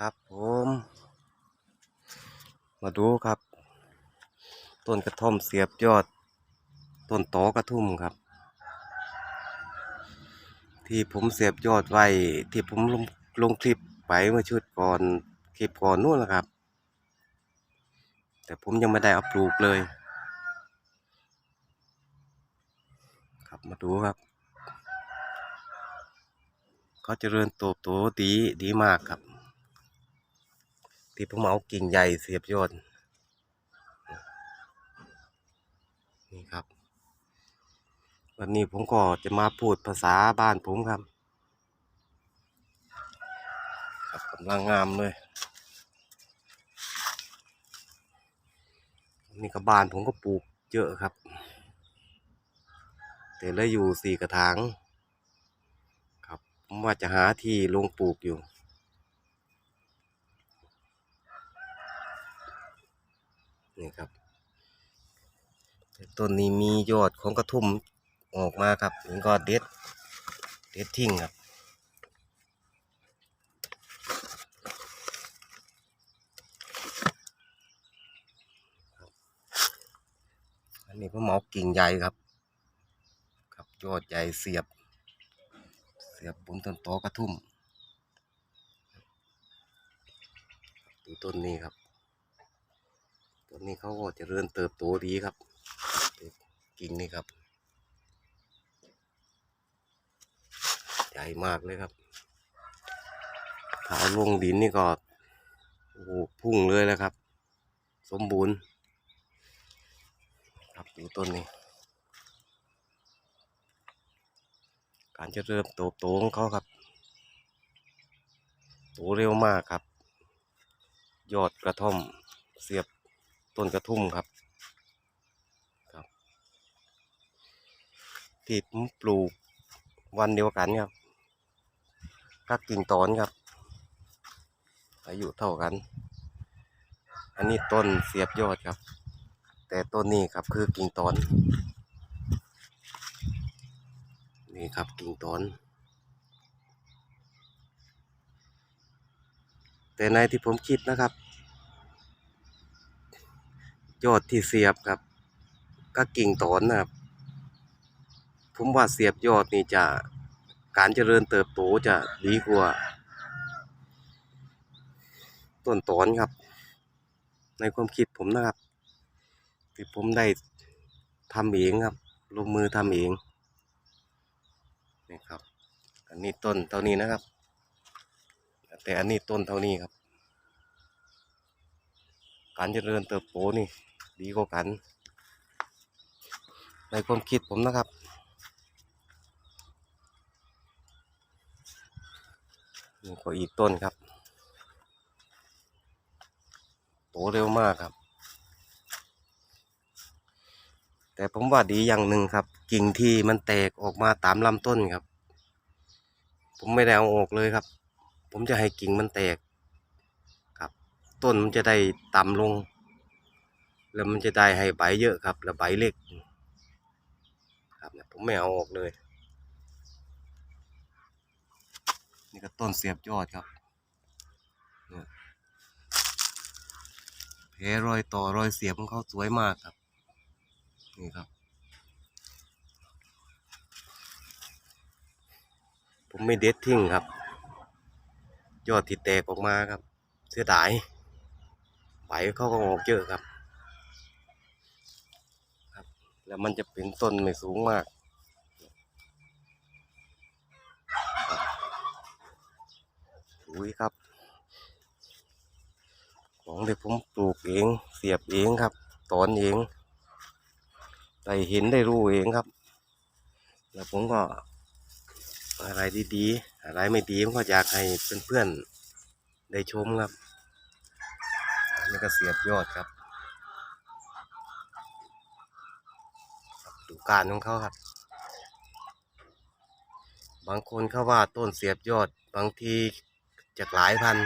ครับผม มาดูครับ ต้นกระท่อมเสียบยอด ต้นตอกระทุ่มครับ ที่ผมเสียบยอดไว้ที่ผมลงลงคลิปไปเมื่อชุดก่อนคลิปก่อนนู่นแหละครับ แต่ผมยังไม่ได้อัปลูกเลย ครับมาดูครับก็เจริญโตโตดีดีมากครับ ที่ผมเอากิ่งใหญ่เสียบยอดนี่ครับ วันนี้ผมก็จะมาพูดภาษาบ้านผมครับ ครับกำลังงามเลยนี่ก็บ้านผมก็ปลูกเยอะครับ แต่ลืออยู่สี่กระถาง ครับผมว่าจะหาที่ลงปลูกอยู่ นี่ครับ ต้นนี้มียอดของกระทุ่มออกมาครับนี่ก็เด็ด เด็ดทิ้งครับอันนี้ผมอากิ่งใหญ่ครับครับยอดใหญ่เสียบ เสียบบนต้นตอกระทุ่มดูต้นนี้ครับ ต้นนี้เขาก็จะเริ่มเติบโตดีครับกิ่งนี่ครับ ใหญ่มากเลยครับถ้าเอาลงดินนี่ก็โอ้โหพุ่งเลยแล้วครับ สมบูรณ์ครับดูต้นนี้ การจะเริ่มโตโตของเขาครับ โตเร็วมากครับ ยอดกระท่อมเสียบ ต้นกระทุ่มครับครับ ที่ผมปลูกวันเดียวกันครับกักกิ่งตอนครับ อายุเท่ากัน อันนี้ต้นเสียบยอดครับ แต่ต้นนี้ครับคือกิ่งตอน นี่ครับกิ่งตอน แต่ในที่ผมคิดนะครับ ยอดที่เสียบครับก็กิ่งตอนนะครับ ผมว่าเสียบยอดนี่จะการเจริญเติบโตจะดีกว่าต้นตอนครับ ในความคิดผมนะครับที่ผมได้ทำเองครับลงมือทำเองนี่ครับ อันนี้ต้นเท่านี้นะครับ แต่อันนี้ต้นเท่านี้ครับ การเจริญเติบโตนี่ ดีกว่ากัน ในความคิดผมนะครับ นี่ก็อีกต้นครับ โตเร็วมากครับ แต่ผมว่าดีอย่างหนึ่งครับ กิ่งที่มันแตกออกมาตามลำต้นครับ ผมไม่ได้เอาออกเลยครับ ผมจะให้กิ่งมันแตก ครับ ต้นมันจะได้ต่ำลง แล้วมันจะได้ให้ใบเยอะครับแล้วใบเล็กครับเนี่ยผมไม่เอาออกเลย นี่ก็ต้นเสียบยอดครับเนี่ยแผลรอยต่อรอยเสียบของเขาสวยมากครับ นี่ครับ ผมไม่เด็ดทิ้งครับ ยอดที่แตกออกมาครับ เสียดายใบเขาก็ออกเยอะครับ แล้วมันจะเป็นต้นไม่สูงมากอุ้ยครับ ของที่ผมปลูกเอง เสียบเองครับ ตอนเอง ได้เห็นได้รู้เองครับ แล้วผมก็อะไรดีๆ อะไรไม่ดีผมก็อยากให้เพื่อนๆ ได้ชมครับนนี้ก็เสียบยอดครับครับดู การของเขาครับ บางคนเขาว่าต้นเสียบยอด บางทีจากหลายพัน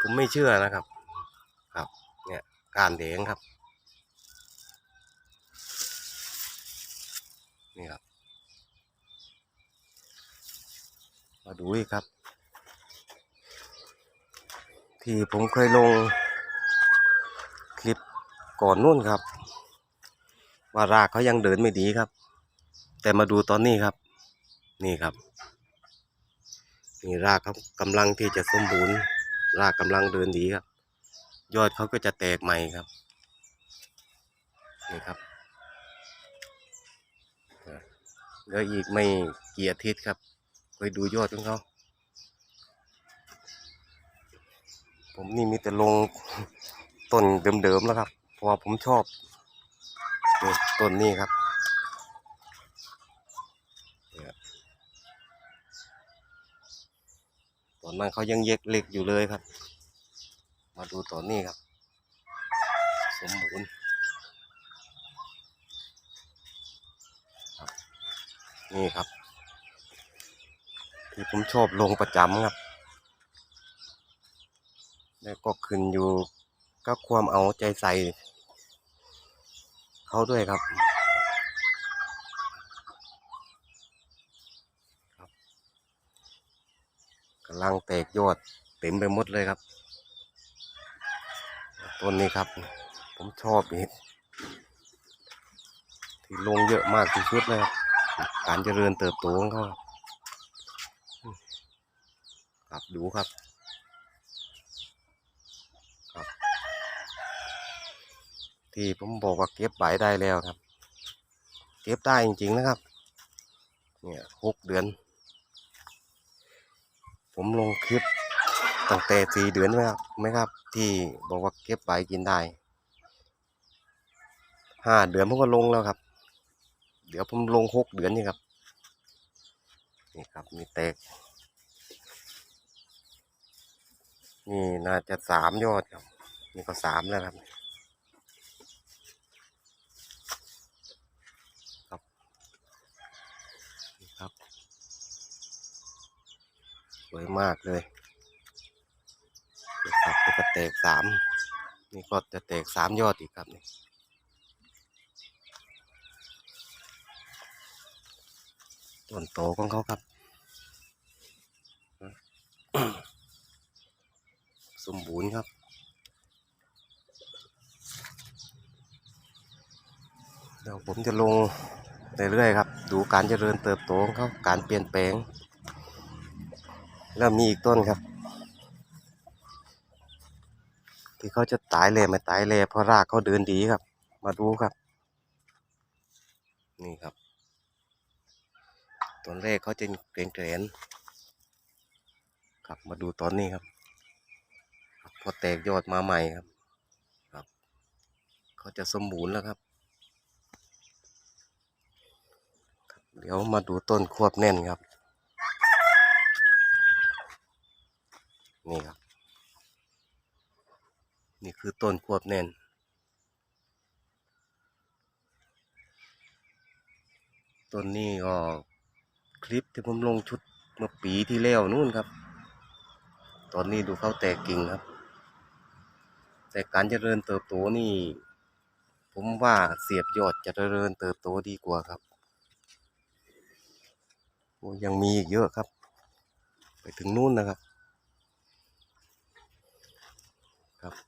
ผมไม่เชื่อนะครับ ครับ เนี่ยการแดงครับ นี่ครับ มาดูอีกครับ ที่ผมเคยลงคลิปก่อนนู่นครับ ว่ารากเขายังเดินไม่ดีครับ แต่มาดูตอนนี้ครับ นี่ครับนี่รากเขากำลังที่จะสมบูรณ์ รากกำลังเดินดีครับ ยอดเขาก็จะแตกใหม่ครับนี่ครับเหลืออีกไม่กี่อาทิตย์ครับไปดูยอดของเขาผมนี่มีแต่ลงต้นเดิมๆแล้วครับเพราะผมชอบ ต้นนี้ครับตอนนั้นเขายังเย็กเล็กอยู่เลยครับ มาดูตอนนี้ครับ สมบูรณ์นี่ครับ ที่ผมชอบลงประจำครับ แล้วก็ขึ้นอยู่กับความเอาใจใส่ เขาด้วยครับครับกำลังแตกยอดเต็มไปหมดเลยครับต้นนี้ครับ ผมชอบนี่ที่ลงเยอะมากที่สุดเลยครับการเจริญเติบโตของเขาครับดูครับ ที่ผมบอกว่าเก็บใบได้แล้วครับ เก็บได้จริงๆนะครับ เนี่ยหกเดือน ผมลงคลิปตั้งแต่สี่เดือนไหมครับไหมครับ ที่บอกว่าเก็บใบกินได้ห้าเดือนผมก็ลงแล้วครับ เดี๋ยวผมลงหกเดือนนี่ครับนี่ครับมีแตกนี่น่าจะสามยอดครับ นี่ก็สามแล้วครับครับนี่ครับ ส วยมากเลยนี่ครับนี่ก็แตกสามนี่ก็จะแตกสามยอดอีกครับนี่ต้นโตของเขาครับ สมบูรณ์ครับเดี๋ยวผมจะลงเรื่อยๆครับ ดูการเจริญเติบโตของเขาการเปลี่ยนแปลง แล้วมีอีกต้นครับ ที่เขาจะตายเลยไม่ตายเลยเพราะรากเขาเดินดีครับ มาดูครับ นี่ครับต้นแรกเขาจะเกรงเกรนครับมาดูตอนนี้ครับ พอแตกยอดมาใหม่ครับครับเขาจะสมบูรณ์แล้วครับเดี๋ยวมาดูต้นควบแน่นครับ นี่ครับ นี่คือต้นควบแน่น ต้นนี้ก็คลิปที่ผมลงชุดเมื่อปีที่แล้วนู่นครับ ตอนนี้ดูเขาแตกกิ่งครับ แต่การเจริญเติบโตนี่ ผมว่าเสียบยอดจะเจริญเติบโตดีกว่าครับยังมีอีกเยอะครับ ไปถึงนู่นนะครับ ครับ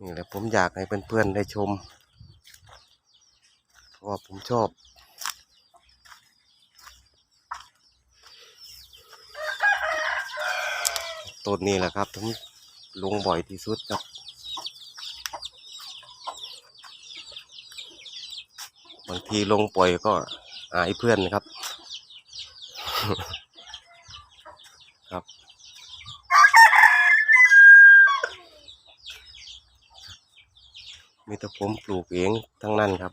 นี่แหละผมอยากให้เพื่อนๆได้ชม เพราะว่าผมชอบต้นนี้แหละครับผมลงบ่อยที่สุดครับบางทีลงปล่อยก็อายเพื่อนครับ ครับ มีแต่ผมปลูกเองทั้งนั้นครับ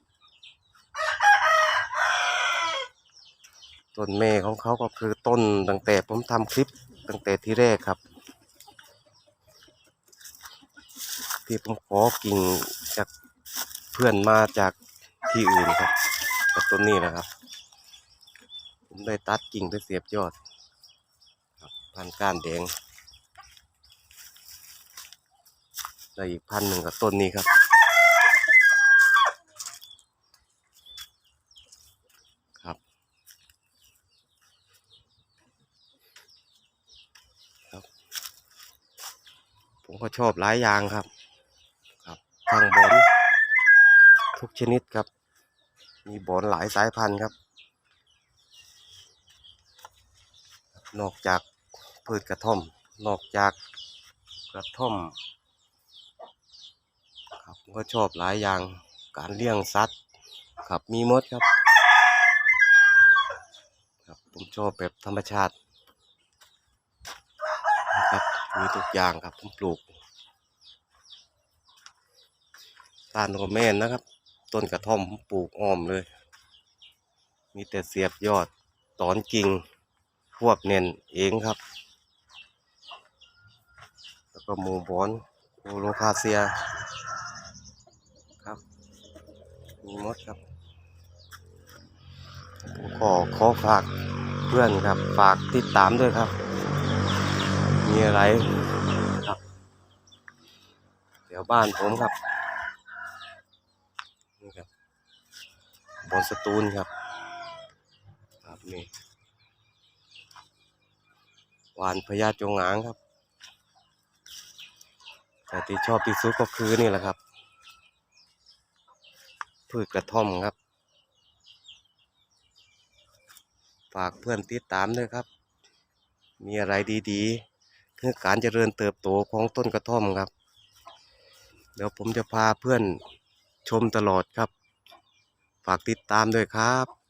ต้นแม่ของเขาก็คือต้นตั้งแต่ผมทำคลิปตั้งแต่ที่แรกครับ ที่ผมขอกิ่งจากเพื่อนมาจากที่อื่นครับกับต้นนี้นะครับ ผมได้ตัดกิ่งไปเสียบยอดพันก้านแดงได้อีกพันหนึ่งกับต้นนี้ครับ ครับ ผม ก็ชอบหลายอย่างครับ ครับทางบอนทุกชนิดครับ มีบอนหลายสายพันธุ์ครับ นอกจากพืชกระท่อม นอกจากกระท่อม ครับก็ชอบหลายอย่างการเลี้ยงสัตว์ครับมีมดครับ ครับผมชอบแบบธรรมชาตินะครับ มีทุกอย่างครับผมปลูกตาลโรแมนนะครับ ต้นกระท่อมผมปลูกอ้อมเลย มีแต่เสียบยอดตอนกิ่งพวกเน่นเองครับ แล้วก็หมูบอนโอโลคาเซียครับมีมดครับผมขอขอฝากเพื่อนครับ ฝากติดตามด้วยครับ มีอะไรครับเดี๋ยวบ้านผมครับนี่ครับบนสตูลครับ ครับนี่หวานพญาจงอางครับ แต่ที่ชอบที่สุดก็คือนี่แหละครับพืชกระท่อมครับ ฝากเพื่อนติดตามด้วยครับ มีอะไรดี ๆ คือการเจริญเติบโตของต้นกระท่อมครับ เดี๋ยวผมจะพาเพื่อนชมตลอดครับ ฝากติดตามด้วยครับ